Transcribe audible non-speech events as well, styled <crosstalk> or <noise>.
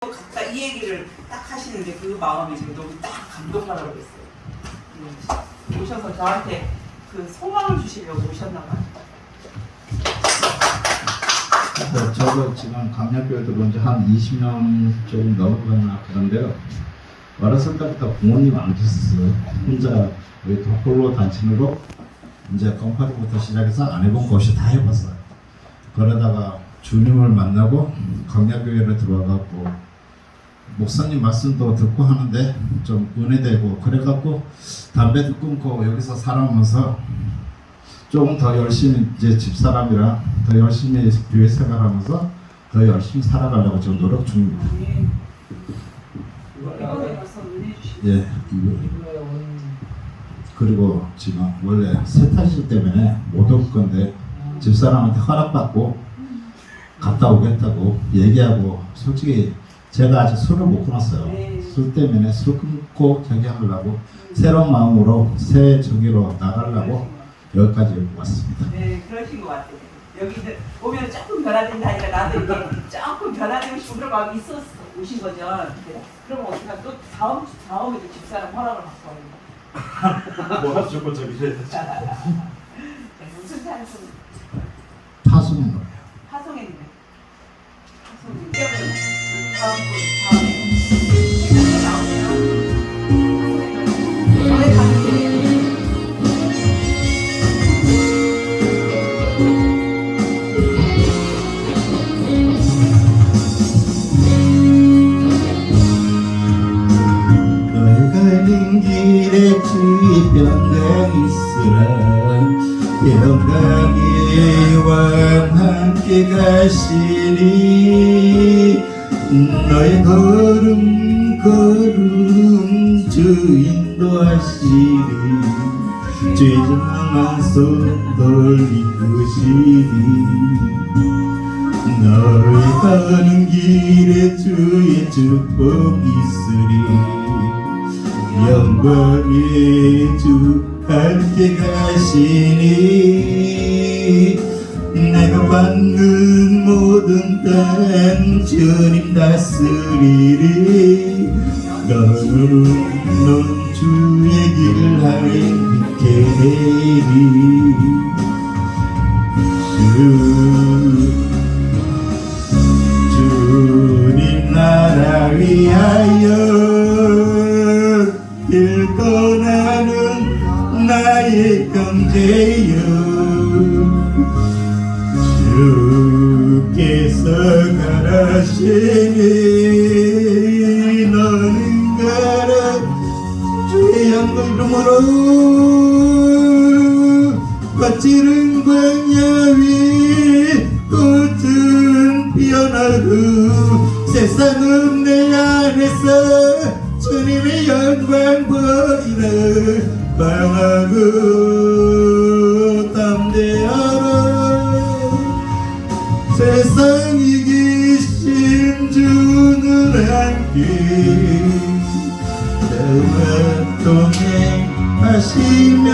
각자 이 얘기를 딱 하시는데 그 마음이 지금 너무 딱 감동하라고 했어요. 음, 오셔서 저한테 그 소망을 주시려고 오셨나 봐요. 네, 저도 지금 강약교회 들어온 지한 20년 조금 넘어가나 그런데요. 어렸을 때부터 부모님 안 계셨어요. 혼자 우리 홀로 단친으로 이제 컴파니부터 시작해서 안 해본 것이 다 해봤어요. 그러다가 주님을 만나고 강약교회를 들어와갖고 목사님 말씀도 듣고 하는데 좀 은혜되고 그래갖고 담배도 끊고 여기서 살아오면서 조금 더 열심히 이제 집사람이랑 더 열심히 교회 생활하면서 더 열심히 살아가려고 지금 노력 중입니다. 예. 그리고 지금 원래 세탁실 때문에 못 올 건데 집사람한테 허락받고 갔다 오겠다고 얘기하고 솔직히 제가 아직 술을 못 끊었어요. 네. 술 때문에 술 끊고 저기 하려고 새로운 마음으로 새 저기로 나가려고 여기까지 왔습니다. 네, 그러신 것 같아요. 여기 오면 조금 변화된다니까 나도 이제 조금 변화되고 싶은 그런 마음이 있었어 오신 거죠. 근데 그러면 어떡하 또 다음 주 다음에도 집사람 허락을 받고 <laughs> 뭐 무조건 저기 길에 평강 있으라 평강의 왕 함께 가시니 너의 걸음 걸음 주 인도하시니 죄정한 손 돌리시니 너를 가는 길에 주의 축복 있으리 영광의 주 함께 가시니 내가 받는 모든 땅 주님 다스리리. 너는 넌 주의 길을 행복해 되리. 주 주께서 가라시니 너는 가라. 주의 영광 이름으로 거칠은 광야 위 꽃은 피어나고 세상은 내 안에서 주님의 영광 보이네 방하고 담대하라. 세상 이기신 주는 함께 너와 동행하시며